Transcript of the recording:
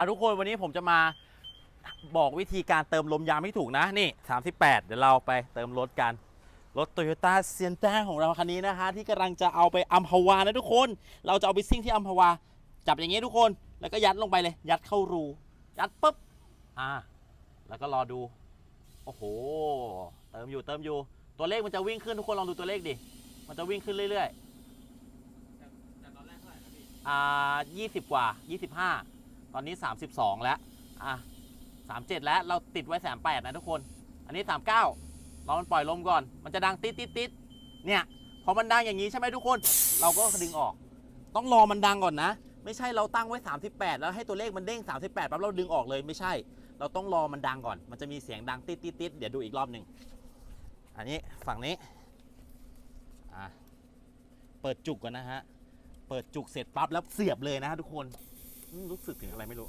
อะทุกคนวันนี้ผมจะมาบอกวิธีการเติมลมยางให้ถูกนะนี่ 38 เดี๋ยวเราไปเติมรถกัน รถ Toyota s i e n t a ของเราคันนี้นะฮะที่กำลังจะเอาไปอัมพวานะทุกคน เราจะเอาไปซิ่งที่อัมพวา จับอย่างงี้ทุกคนแล้วก็ยัดลงไปเลย ยัดเข้ารู ยัดปุ๊บอ่าแล้วก็รอดู โอ้โห เติมอยู่เติมอยู่ ตัวเลขมันจะวิ่งขึ้นทุกคนลองดูตัวเลขดิ มันจะวิ่งขึ้นเรื่อยๆแต่ตอ่า20 กว่า 25 ตอนนี้ 32 แล้ว อะ 37 แล้ว เราติดไว้38นะทุกคน อันนี้ 39รอมันปล่อยลมก่อน มันจะดังติดติดติดเนี่ย พอมันดังอย่างนี้ใช่ไหมทุกคน เราก็ดึงออก ต้องรอมันดังก่อนนะ ไม่ใช่เราตั้งไว้ 38 แล้วให้ตัวเลขมันเด้ง 38ปั๊บเราดึงออกเลยไม่ใช่ เราต้องรอมันดังก่อน มันจะมีเสียงดังติดติดติดเดี๋ยวดูอีกรอบหนึ่ง อันนี้ฝั่งนี้ อะ เปิดจุกก่อนนะฮะ เปิดจุกเสร็จปั๊บแล้วเสียบเลยนะฮะทุกคน รู้สึกถึงอะไรไม่รู้